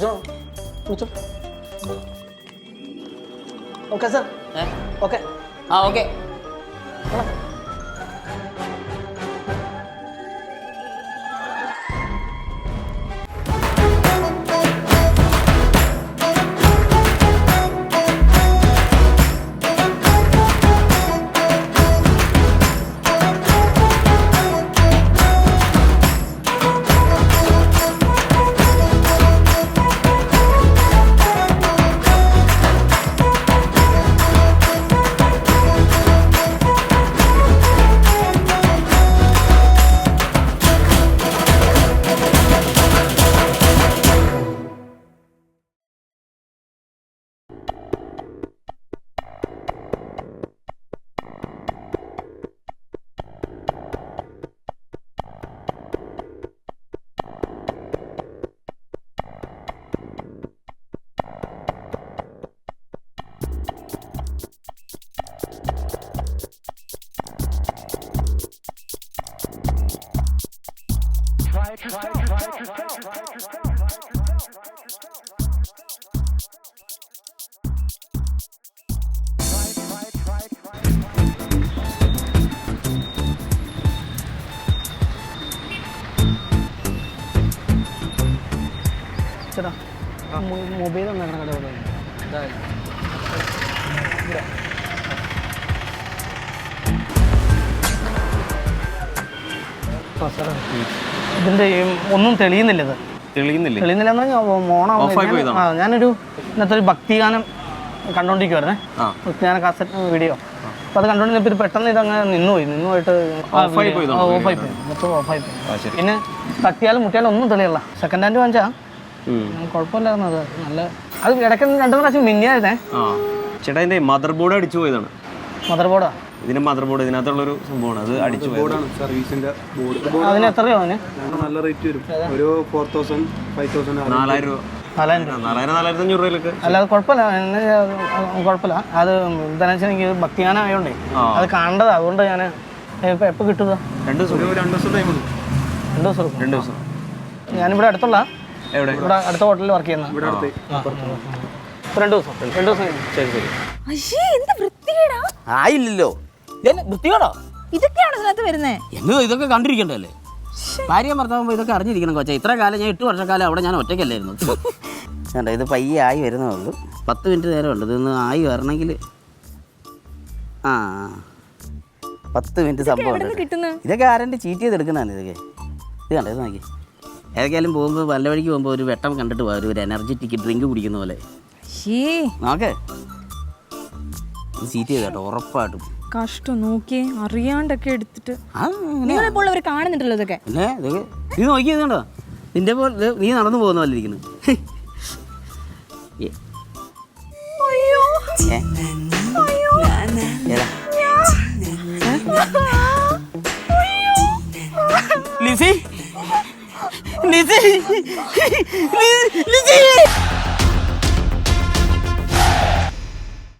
Macam Macam Oh, Kazan. Eh? Okey. Okey. Ah, ചേട്ടാ mobile ഒന്നാണ് കട ഇവിടെ ഇതിന്റെ ഒന്നും തെളിയുന്നില്ല ഇത്. തെളിയുന്നില്ലേ. തെളിയുന്നില്ല എന്ന് പറഞ്ഞാൽ? ആ, ഞാനൊരു ഇന്നത്തെ ഒരു ഭക്തിഗാനം കണ്ടോണ്ടിരിക്കുവായിരുന്നേ. ഭക്തിഗാന കാസറ്റ് വീഡിയോ അപ്പൊ അത് കണ്ടോണ്ടിരുന്നപ്പോൾ ഇത് പെട്ടെന്ന് ഇത് അങ്ങനെ നിന്നുപോയി. നിന്നുപോയിട്ട് ഓഫായി പോയി. മൊത്തം ഓഫായി പോയി. പിന്നെ തട്ടിയാലും മുട്ടിയാലും ഒന്നും തെളിയല്ല. Second hand വാങ്ങിച്ചാ. കുഴപ്പമില്ലായിരുന്നു അത്. നല്ല അത് ഇടയ്ക്ക് രണ്ടു പ്രാവശ്യം മിന്നിയായിരുന്നേ. ചേട്ടാ മദർ ബോർഡ് അടിച്ചു പോയതാണ്. മദർ ബോർഡാ ഇതിന്റെ മദർ ബോർഡ് ഇതിനകത്തുള്ളൊരു സംഭവമാണ്. അത് അടിച്ചു ബോർഡാണ് സർവീസിന്റെ ബോർഡ് അതിന് എത്രയോ നല്ല റേറ്റ് വരും. ഒരു ഫോർ തൗസൻഡ് ഫൈവ് തൗസൻഡ് നാലായിരം രൂപ. അത് കുഴപ്പമില്ല. അത് കുഴപ്പമില്ല. അത് എന്താണെന്ന് വെച്ചാൽ എനിക്ക് ഭക്തിഗാനം അത് കാണേണ്ടത്. അതുകൊണ്ട് ഞാൻ ഇപ്പം എപ്പോൾ കിട്ടുക? രണ്ട് ദിവസം. രണ്ട് ദിവസം ടൈം രണ്ട് ദിവസം രണ്ട് ദിവസം. ഞാനിവിടെ അടുത്തുള്ള. എവിടെ? ഇവിടെ അടുത്ത ഹോട്ടലിൽ വർക്ക് ചെയ്യുന്ന. ഇവിടെ അടുത്ത്. രണ്ട് ദിവസം. രണ്ട് ദിവസം ശരി ശരി. അയ്യേ എന്ത് വൃത്തികേടാ? ആയില്ലല്ലോ. വൃത്തിയാണോ വൃത്തിയോടോ ഇതൊക്കെയാണ് ഇതിനകത്ത് വരുന്നത് എന്നോ ഇതൊക്കെ കണ്ടിരിക്കണ്ടല്ലേ? ഭാര്യ ഭർത്താവുമ്പോൾ ഇതൊക്കെ അറിഞ്ഞിരിക്കണം കൊച്ചാ. ഇത്ര കാലം ഞാൻ എട്ട് വർഷക്കാലം അവിടെ ഞാൻ ഒറ്റയ്ക്കല്ലായിരുന്നു. കണ്ടോ ഇത് പയ്യെ ആയി വരുന്നേ ഉള്ളൂ. പത്ത് മിനിറ്റ് നേരം ഉണ്ട് ഇതൊന്ന് ആയി വരണമെങ്കിൽ ആ. പത്ത് മിനിറ്റ് സംഭവം ഇതൊക്കെ ആരെന്റെ ചീറ്റ് ചെയ്തെടുക്കുന്നതാണ് ഇതൊക്കെ? ഇത് കണ്ടോ ഇത് നോക്കി. ഏതൊക്കെയാലും പോകുമ്പോൾ വല്ല വഴിക്ക് പോകുമ്പോൾ ഒരു വെട്ടം കണ്ടിട്ട് പോകാം ഒരു എനർജറ്റിക് ഡ്രിങ്ക് കുടിക്കുന്ന പോലെ. നോക്കേ. ചീറ്റ് ചെയ്തോ ഉറപ്പായിട്ടും. കഷ്ടം നോക്കിയേ അറിയാണ്ടൊക്കെ എടുത്തിട്ട്. നിങ്ങളിപ്പോൾ ഉള്ളവർ കാണുന്നുണ്ടല്ലോ ഇതൊക്കെ. നീ കണ്ടോ നിന്റെ പോലെ നീ നടന്നു പോകുന്ന പോലെ ഇരിക്കുന്നു? ലിസി. ലിസി. ലിസി.